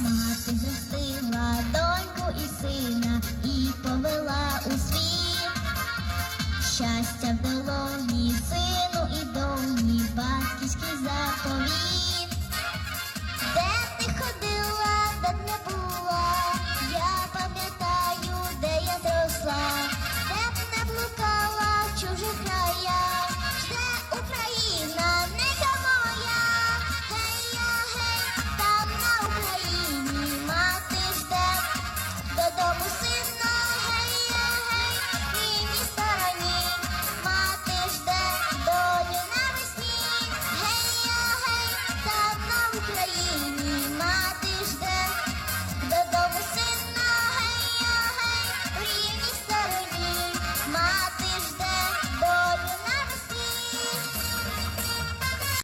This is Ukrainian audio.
Мати зустріла доньку і сина і повела у світ щастя в долоні.